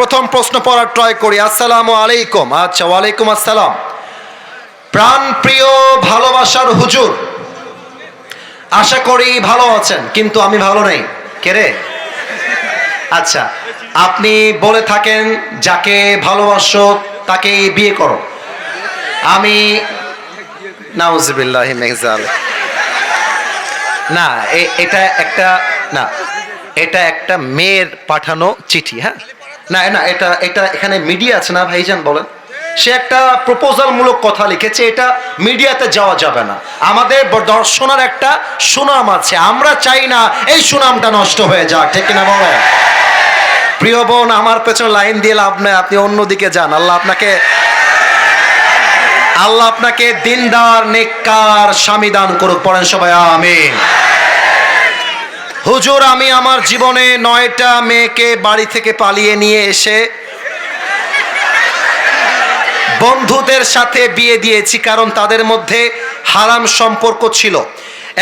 প্রথম প্রশ্ন পড়ার ট্রাই করি। আসসালামু আলাইকুম। আচ্ছা ওয়ালাইকুম আসসালাম। প্রাণ প্রিয় ভালোবাসার হুজুর, আশা করি ভালো আছেন, কিন্তু আমি ভালো নেই। কে রে? আচ্ছা আপনি বলে থাকেন, যাকে ভালোবাসো তাকে বিয়ে করো। আমি, নাউজবিল্লাহি মেহজাল না এটা একটা, না, এটা একটা মেয়ের পাঠানো চিঠি হ্যাঁ? না না, এটা এটা এখানে মিডিয়া আছে না, ভাইজান, বলেন। সে একটা প্রপোজাল মূলক কথা লিখেছে, এটা মিডিয়াতে যাওয়া যাবে না। আমাদের দর্শনার একটা সুনাম আছে, আমরা চাই না এই সুনামটা নষ্ট হয়ে যাক, ঠিক না বলেন? প্রিয় বোন, আমার পেছনে লাইন দিয়ে লাভ নেই, আপনি অন্যদিকে যান, আল্লাহ আপনাকে আল্লাহ আপনাকে দিনদার, নেককার স্বামী দান করুক, পড়েন সবাই, আমিন। হুজুর, আমি আমার জীবনে নয়টা মেয়েকে বাড়ি থেকে পালিয়ে নিয়ে এসে বন্ধুদের সাথে বিয়ে দিয়েছি, কারণ তাদের মধ্যে হারাম সম্পর্ক ছিল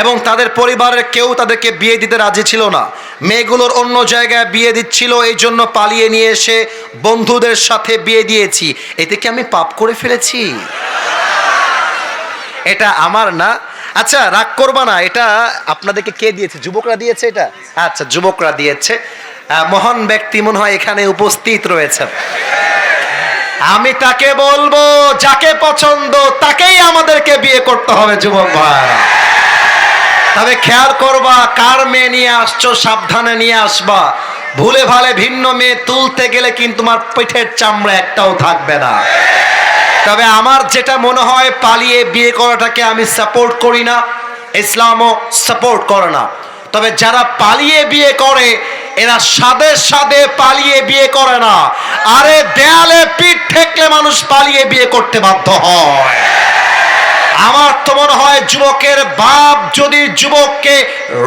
এবং তাদের পরিবারের কেউ তাদেরকে বিয়ে দিতে রাজি ছিল না। মেয়েগুলোর অন্য জায়গায় বিয়ে দিচ্ছিল, এই জন্য পালিয়ে নিয়ে এসে বন্ধুদের সাথে বিয়ে দিয়েছি। এতে কি আমি পাপ করে ফেলেছি? এটা আমার না আচ্ছা রাগ করবা না, এটা আপনাদেরকে কে দিয়েছে? যুবকরা দিয়েছে এটা? আচ্ছা যুবকরা দিয়েছে। মহান ব্যক্তি মনে হয় এখানে উপস্থিত রয়েছেন। আমি তাকে বলব, যাকে পছন্দ, তাকেই আমাদেরকে বিয়ে করতে হবে, যুবক ভাইরা তবে খেয়াল করবা, কার মেয়ে নিয়ে আসছো, সাবধানে নিয়ে আসবা। ভুলে ভালে ভিন্ন মেয়ে তুলতে গেলে কিন্তু তোমার পিঠের চামড়া একটাও থাকবে না। তবে আমার যেটা মনে হয়, পালিয়ে বিয়ে করাটাকে আমি সাপোর্ট করি না, ইসলামও সাপোর্ট করে না। তবে যারা পালিয়ে বিয়ে করে, এরা সাদে সাদে পালিয়ে বিয়ে করে না। আরে দেয়ালে পিঠ ঠেকলে মানুষ পালিয়ে বিয়ে করতে বাধ্য হয়। আমার তো মনে হয়, যুবকের বাপ যদি যুবককে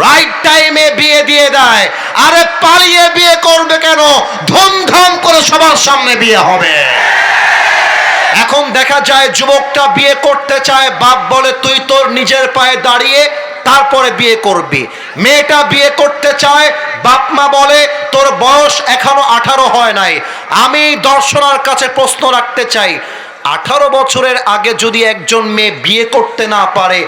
রাইট টাইমে বিয়ে দিয়ে দেয়, আরে পালিয়ে বিয়ে করবে কেন? ধুমধাম করে সবার সামনে বিয়ে হবে। এখন দেখা যায় যুবকটা বিয়ে করতে চায়, বাপ বলে, তুই তোর নিজের পায়ে দাঁড়িয়ে তারপরে বিয়ে করবি। মেয়েটা বিয়ে করতে চায়, বাপ মা বলে, তোর বয়স এখনও আঠারো হয় নাই। আমি দর্শনার কাছে প্রশ্ন রাখতে চাই, আঠারো বছরের আগে যদি একজন মেয়ে বিয়ে করতে না পারে,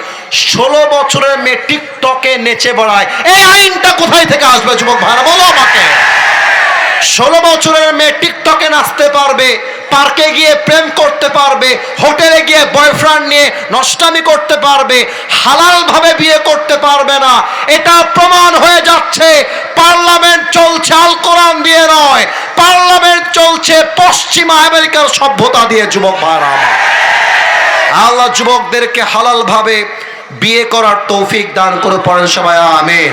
ষোলো বছরের মেয়ে টিকটকে নেচে বেড়ায়, এই আইনটা কোথায় থেকে আসবে যুবক ভাড়া বলো আমাকে? ষোলো বছরের মেয়ে টিকটকে নাচতে পারবে পার্কে গিয়ে প্রেম করতে পারবে, হোটেলে গিয়ে বয়ফ্রেন্ড নিয়ে নষ্টামি করতে পারবে হালাল ভাবে বিয়ে করতে পারবে না। এটা প্রমাণ হয়ে যাচ্ছে, পার্লামেন্ট চলছে আল কোরআন দিয়ে নয়, পার্লামেন্ট চলছে পশ্চিমা আমেরিকার সভ্যতা দিয়ে, যুবক ভাইরা। আল্লাহ যুবকদেরকে হালাল ভাবে বিয়ে করার তৌফিক দান করে পড়েন সবাই, আমিন।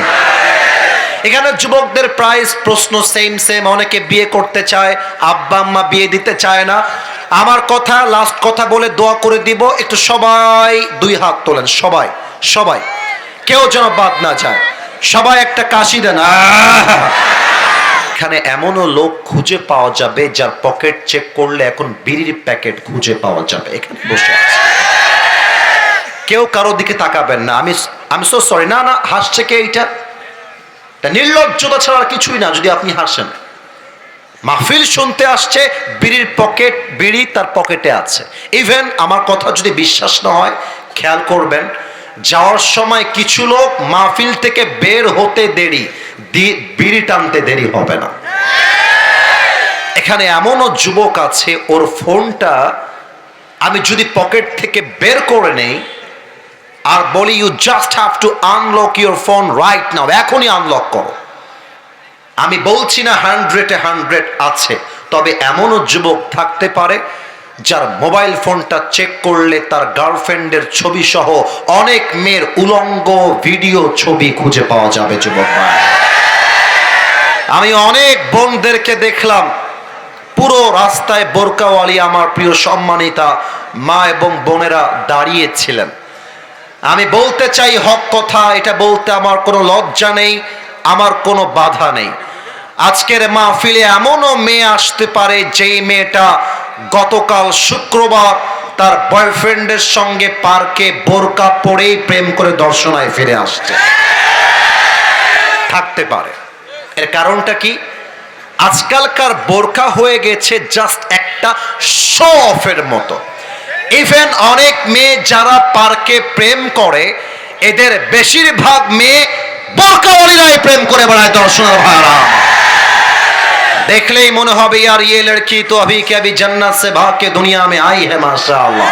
এখানে যুবকদের প্রাইস প্রশ্ন সেম সেম অনেকে বিয়ে করতে চায়, আব্বা, আম্মা বিয়ে দিতে চায় না। আমার কথা লাস্ট কথা বলে দোয়া করে দিব। একটু সবাই দুই হাত তোলেন, সবাই সবাই। কেউ যেন বাদ না যায়। সবাই একটা কাশি দেন। এখানে এমনও লোক খুঁজে পাওয়া যাবে, যার পকেট চেক করলে এখন বিড়ির প্যাকেট খুঁজে পাওয়া যাবে। এখানে বসে আছে। কেউ কারও দিকে তাকাবেন না। আমি আমি সো সরি না না, হাসছে কে এইটা? এটা নির্লজ্জতা ছাড়া আর কিছুই না, যদি আপনি হাসেন। মাহফিল শুনতে আসছে, বিড়ির পকেট, বিড়ি তার পকেটে আছে। ইভেন আমার কথা যদি বিশ্বাস না হয়, খেয়াল করবেন, যাওয়ার সময় কিছু লোক মাহফিল থেকে বের হতে দেরি বিড়ি টানতে দেরি হবে না। এখানে এমনও যুবক আছে, ওর ফোনটা আমি যদি পকেট থেকে বের করে নেই আর বলি you just have to unlock your phone right now এখনই আনলক করো। আমি বলছি না হান্ড্রেডে হান্ড্রেড আছে, তবে এমনও যুবক থাকতে পারে যার মোবাইল ফোনটা চেক করলে তার গার্লফ্রেন্ডের ছবি সহ অনেক মেয়ের উলঙ্গ ভিডিও ছবি খুঁজে পাওয়া যাবে, যুবক আমি অনেক বোনদেরকে দেখলাম, পুরো রাস্তায় বোরকাওয়ালি আমার প্রিয় সম্মানিতা মা এবং বোনেরা দাঁড়িয়েছিলেন আমি বলতে চাই, হক কথা, এটা বলতে আমার কোনো লজ্জা নেই, আমার কোনো বাধা নেই। আজকের মাহফিলে এমনও মেয়ে আসতে পারে, যেই মেয়েটা গতকাল শুক্রবার তার বয়ফ্রেন্ডের সঙ্গে পার্কে বোরকা পরেই প্রেম করে দর্শনায় ফিরে আসছে। থাকতে পারে। এর কারণটা কি? আজকালকার বোরকা হয়ে গেছে জাস্ট একটা শো অফের মতো। ইভেন অনেক মেয়ে যারা পার্কে প্রেম করে, এদের বেশিরভাগ মেয়ে বরকাওয়ালিরাই প্রেম করে বেড়ায় দর্শন ভাইরা দেখলেই মনে হবে আর ইয়ে লড়কি তো আবি কে আবি জান্নাত সে ভাগকে দুনিয়া মে আই হ্যায়, মাশাআল্লাহ।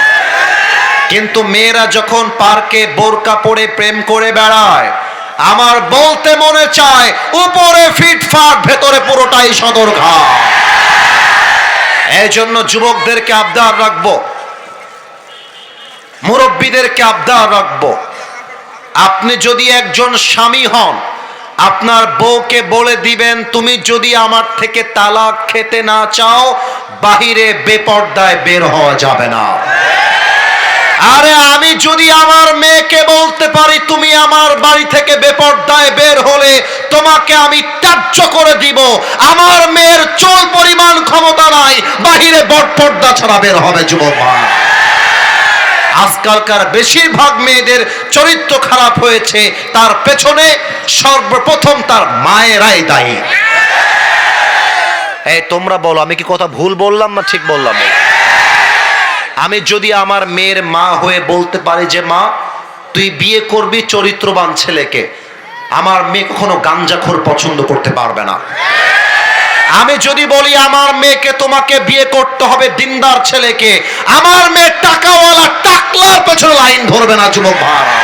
কিন্তু মেয়েরা যখন পার্কে বোরকা পরে প্রেম করে বেড়ায়, আমার বলতে মনে চায়, উপরে ফিটফাট ভেতরে পুরোটাই সদর ঘা এই জন্য যুবকদেরকে আবদার রাখব মুরব্বীদেরকে আবদার রাখব। আপনি যদি একজন স্বামী হন, আপনার বউকে বলে দিবেন, তুমি যদি আমার থেকে তালাক খেতে না চাও, বাহিরে বেপর্দায় বের হওয়া যাবে না। আরে আমি যদি আমার মেয়েকে বলতে পারি, তুমি আমার বাড়ি থেকে বেপর্দায় বের হলে তোমাকে আমি ত্যায্য করে দিব। আমার মেয়ের চোল পরিমাণ ক্ষমতা নাই, বাহিরে বটপর্দা ছাড়া বের হবে যুবক। আজকালকার বেশিরভাগ মেয়েদের চরিত্র খারাপ হয়েছে, তার পেছনে সর্বপ্রথম তার মায়েরাই দায়ী। এই তোমরা বলো, আমি কি কথা ভুল বললাম না ঠিক বললাম? আমি যদি আমার মেয়ের মা হয়ে বলতে পারি যে, মা, তুই বিয়ে করবি চরিত্রবান ছেলেকে, আমার মেয়ে কখনো গাঞ্জাখোর পছন্দ করতে পারবে না। আমি যদি বলি, আমার মেয়েকে তোমাকে বিয়ে করতে হবে দিনদার ছেলেকে, আমার মেয়ে টাকাওয়ালা টাকলার পেছনে লাইন ধরবে না, যুবক ভাড়া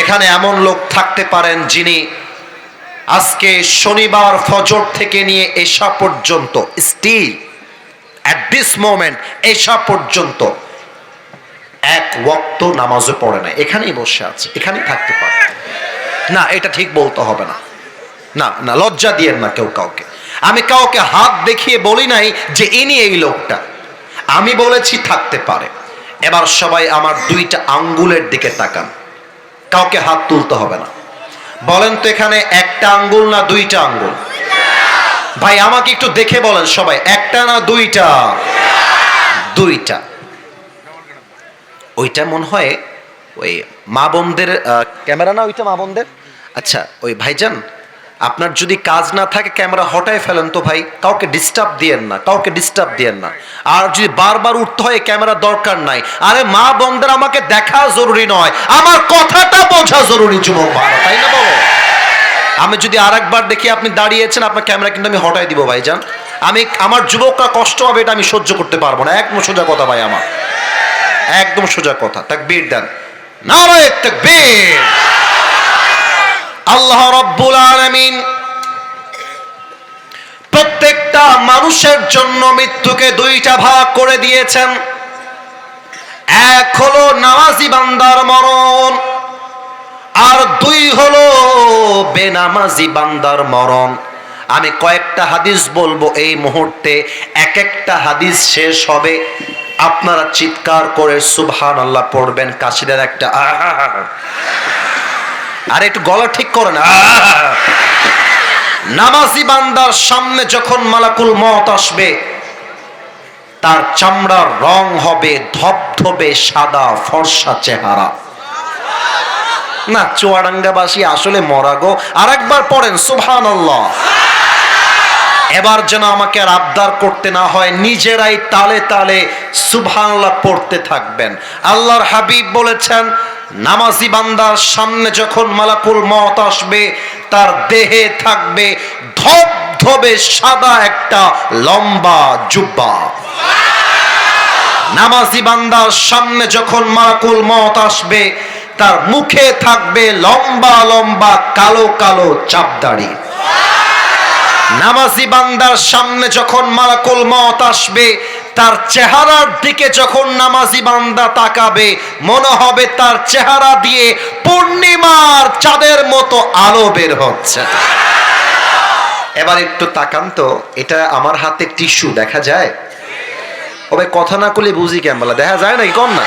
এখানে এমন লোক থাকতে পারেন যিনি আজকে শনিবার ফজর থেকে নিয়ে এসা পর্যন্ত স্টিল অ্যাট দিস মোমেন্ট এসা পর্যন্ত এক ওয়াক্ত নামাজও পড়ে না এখানেই বসে আছে, এখানেই থাকতে পারে। না, এটা ঠিক বলতে হবে না। না না, লজ্জা দিয়েন না কেউ কাউকে। আমি কাউকে হাত দেখিয়ে বলি নাই যে ইনি এই লোকটা। আমি বলেছি থাকতে পারে। এবার সবাই আমার দুইটা আঙ্গুলের দিকে তাকান। কাউকে হাত তুলতে হবে না। বলেন তো এখানে একটা আঙ্গুল না দুইটা আঙ্গুল? ভাই, আমাকে একটু দেখে বলেন সবাই, একটা না দুইটা? দুইটা। ওইটা মনে হয় ওই মা বোনদের ক্যামেরা না ওইটা মা বোনদের? আচ্ছা ওই ভাইজান আপনার যদি কাজ না থাকে, ক্যামেরা হটায় ফেলেন তো ভাই, কাউকে ডিস্টার্ব দিয়েন না, কাউকে ডিস্টার্ব দিয়েন না। আর যদি বারবার উঠতে হয় ক্যামেরা দরকার নাই। আরে মা বন্ধের আমাকে দেখা জরুরি নয়, আমার কথাটা বোঝা জরুরি, যুবক ভাই। তাই না বলো? আমি যদি আর একবার দেখি আপনি দাঁড়িয়েছেন, আপনার ক্যামেরা কিন্তু আমি হটাই দিব ভাইজান। আমি, আমার যুবকরা কষ্ট হবে এটা আমি সহ্য করতে পারব না। একদম সোজা কথা ভাই আমার। একদম সোজা কথা। তাকবীর দেন। নারায়ে তাকবীর। আল্লাহ রব্বুল আলামিন প্রত্যেকটা মানুষের জন্য মৃত্যুকে দুইটা ভাগ করে দিয়েছেন। এক হলো নামাজি বান্দার মরণ, আর দুই হলো বেনামাজি বান্দার মরণ। আমি কয়েকটা হাদিস বলব এই মুহূর্তে এক একটা হাদিস শেষ হবে। আপনারা চিৎকার করে সুবহান আল্লাহ পড়বেন, কাশিদের একটা আহা। আর একটু গলা ঠিক করে না। নামাজি বান্দার সামনে যখন মালাকুল মত আসবে, তার চামড়ার রং হবে ধবধবে সাদা ফর্সা চেহারা। না, চুয়াডাঙ্গাবাসী আসলে মরাগো আর একবার পড়েন সুবহান এবার যেন আমাকে আর আবদার করতে না হয়, নিজেরাই তালে তালে সুবহানাল্লাহ পড়তে থাকবেন। আল্লাহর হাবিব বলেছেন, নামাজি বান্দার সামনে যখন মালাকুল মত আসবে, তার দেহে থাকবে ধপ ধবে সাদা একটা লম্বা জুব্বা। নামাজি বান্দার সামনে যখন মালাকুল মত আসবে, তার মুখে থাকবে লম্বা লম্বা কালো কালো চাপদাড়ি। নামাজি বান্দার সামনে যখন মালাকুল মত আসবে, তার চেহারার দিকে যখন নামাজি বান্দা তাকাবে, মনে হবে তার চেহারা দিয়ে পূর্ণিমার চাঁদের মতো আলো বের হচ্ছে। এবার একটু তাকান তো, এটা আমার হাতে টিস্যু, দেখা যায়? ওবে কথা না করলে বুঝি কেমন দেখা যায় নাকি কম না?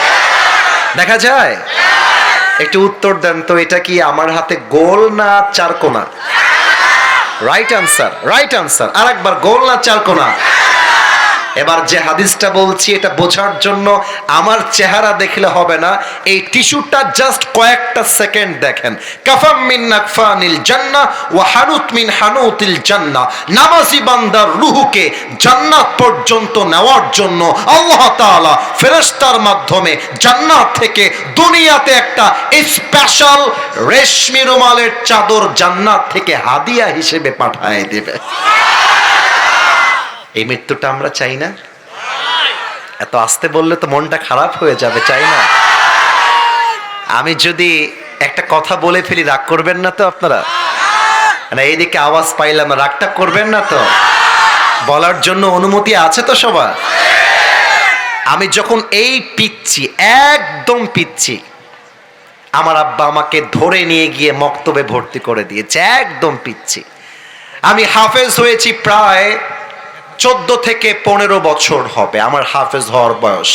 দেখা যায়? একটু উত্তর দেন তো, এটা কি আমার হাতে গোল না চারকোনা রাইট আনসার রাইট আনসার আর একবার গোল না চারকোনা এবার যে হাদিসটা বলছি, এটা বোঝার জন্য আমার চেহারা দেখলে হবে না। এই টিস্যুটা জাস্ট কয়েকটা সেকেন্ড দেখেন। কাফাম মিন নাকফানিল জান্নাহ ওয়া হানুত মিন হানুতিল জান্নাহ নামাজি বান্দার রুহুকে জান্নাত পর্যন্ত নেওয়ার জন্য আল্লাহ তাআলা ফেরেশতার মাধ্যমে জান্নাত থেকে দুনিয়াতে একটা স্পেশাল রেশমি রুমালের চাদর জান্নাত থেকে হাদিয়া হিসেবে পাঠায় দেবে। এই মৃত্যুটা আমরা চাই না। এত আসতে বললে তো মনটা খারাপ হয়ে যাবে, চাই না। আমি যদি একটা কথা বলে ফেলি, রাগ করবেন না তো আপনারা? না এইদিকে আওয়াজ পাইলাম, রাগটা করবেন না তো? বলার জন্য অনুমতি আছে তো সবার? আমি যখন এই পিচ্ছি, একদম পিচ্ছি, আমার আব্বা আমাকে ধরে নিয়ে গিয়ে মক্তবে ভর্তি করে দিয়েছে, একদম পিচ্ছি। আমি হাফেজ হয়েছি প্রায় চোদ্দ থেকে পনেরো বছর হবে আমার হাফেজ হওয়ার বয়স।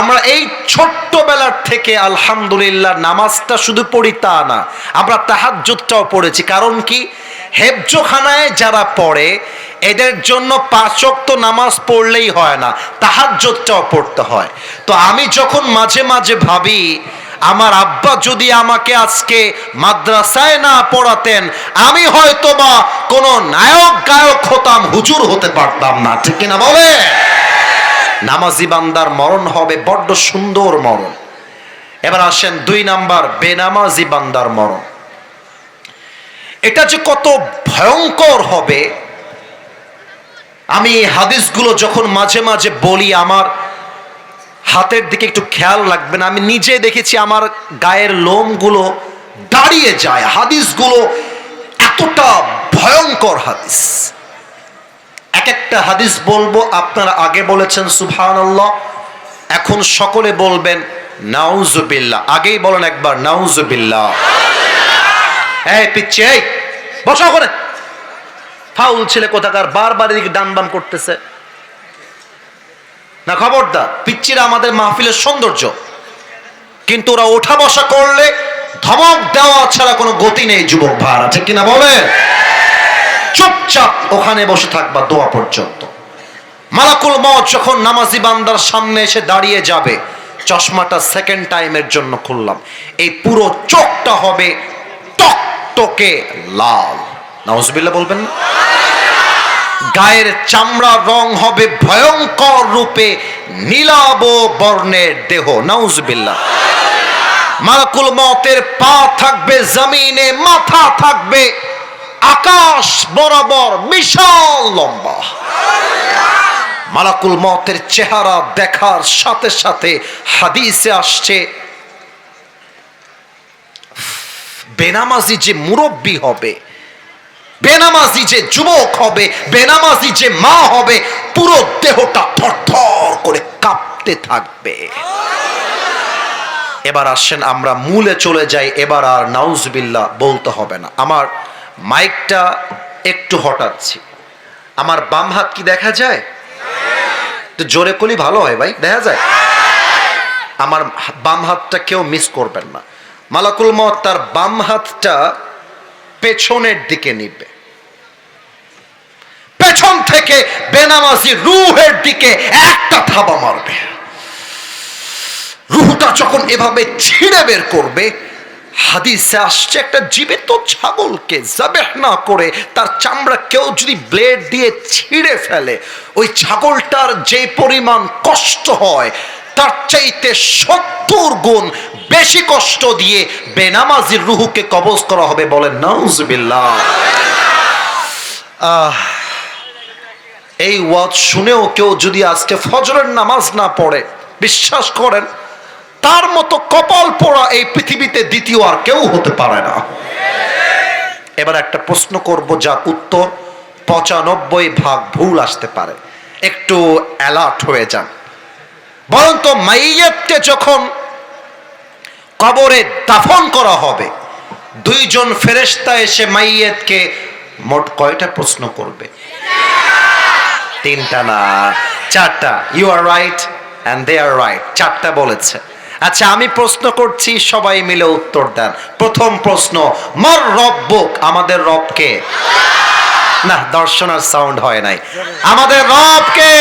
আমরা এই ছোট্টবেলার থেকে আলহামদুলিল্লাহ নামাজটা শুধু পড়ি তা না, আমরা তাহাজ্জুদটাও পড়েছি। কারণ কি? হেফজোখানায় যারা পড়ে, এদের জন্য পাঁচক্ত নামাজ পড়লেই হয় না, তাহাজ্জুদটাও পড়তে হয়। তো আমি যখন মাঝে মাঝে ভাবি আমার আব্বা যদি আমাকে আজকে মাদ্রাসায় না পড়াতেন, আমি হয়তো বা কোনো নায়ক গায়ক হতাম, হুজুর হতে পারতাম না। ঠিক কিনা বলে? নামাজি বান্দার মরণ হবে, বড্ড সুন্দর মরণ। এবার আসেন দুই নাম্বার, বেনামাজি বান্দার মরণ। এটা যে কত ভয়ঙ্কর হবে। আমি হাদিসগুলো যখন মাঝে মাঝে বলি, আমার হাতের দিকে একটু খেয়াল রাখবেন আমি নিজে দেখেছি আমার গায়ের লোমগুলো দাঁড়িয়ে যায়। হাদিসগুলো এতটা ভয়ঙ্কর হাদিস। এক একটা হাদিস বলব, আপনারা আগে বলেছেন, সুবহানাল্লাহ। এখন সকলে বলবেন, নাউজুবিল্লাহ। আগেই বলেন একবার, নাউজুবিল্লাহ। এই পিচ্ছে বসাও করে ফাউল ছেলে কোথাকার, বারবার এদিকে ডান বাম করতেছে। না, খবরদার, পিচ্চিরা আমাদের মাহফিলের সৌন্দর্য। কিন্তু ওরা ওঠা বসা করলে ধমক দেওয়া ছাড়া কোনো গতি নেই, যুবক ভাড়া ঠিক কিনা বলেন? চুপচাপ ওখানে বসে থাকবা দোয়া পর্যন্ত। মালাকুল মত যখন নামাজি বান্দার সামনে এসে দাঁড়িয়ে যাবে, চশমাটা সেকেন্ড টাইমের জন্য খুললাম। এই পুরো চোখটা হবে টকটকে লাল। নাউজবিল্লাহ বলবেন না? গায়ের চামড়ার রং হবে ভয়ঙ্কর রূপে, নীলাব বর্ণের দেহ। নাউজবিল্লাহ। মালাকুল মতের পা থাকবে জমিনে, মাথা থাকবে আকাশ বরাবর বিশাল লম্বা। মালাকুল মতের চেহারা দেখার সাথে সাথে হাদিসে আসছে, বেনামাজি যে মুরব্বী হবে বেনামাজি যে যুবক হবে, বেনামাজি যে মা হবে, পুরো দেহটা থরথর করে কাঁপতে থাকবে। এবার আসেন, আমরা মূলে চলে যাই, এবার আর নাউজবিল্লা বলতে হবে না। আমার মাইকটা একটু হটাচ্ছি আমার বাম হাত কি দেখা যায়? একটু জোরে কলি ভালো হয় ভাই, দেখা যায়? আমার বাম হাতটা কেউ মিস করবেন না। মালাকুল মত তার বাম হাতটা পেছনের দিকে নিবে। পেছন থেকে বেনামাজি রুহের দিকে একটা থাবা মারবে। রুহটা যখন এভাবে ছিঁড়ে বের করবে, হাদিসে আসছে একটা জীবিত ছাগলকে জাবেহ না করে তার চামড়া কেউ যদি ব্লেড দিয়ে ছিঁড়ে ফেলে, ওই ছাগলটার যে পরিমাণ কষ্ট হয় তার চাইতে সত্তর গুণ বেশি কষ্ট দিয়ে বেনামাজির রুহুকে কবজ করা হবে বলেন, নাউজবিল্লাহ। আহ, এই ওয়াজ শুনেও কেউ যদি আজকে ফজরের নামাজ না পড়ে, বিশ্বাস করেন, তার মতো কপাল পড়া এই পৃথিবীতে দ্বিতীয় আর কেউ হতে পারে না। এবার একটা প্রশ্ন করব যা উত্তর পঁচানব্বই ভাগ ভুল আসতে পারে। একটু অ্যালার্ট হয়ে যান। বরং তো মাইয়াতকে যখন কবরে দাফন করা হবে, দুইজন ফেরেশতা এসে মাইয়াতকে মোট কয়টা প্রশ্ন করবে? তিনটা না, চারটা। You are right and they are right চারটা বলেছে। আচ্ছা আমি প্রশ্ন করছি, সবাই মিলে উত্তর দেন। প্রথম প্রশ্ন, মর রব্বুক আমাদের রবকে না, দর্শন আর সাউন্ড হয় নাই। আমাদের রবকে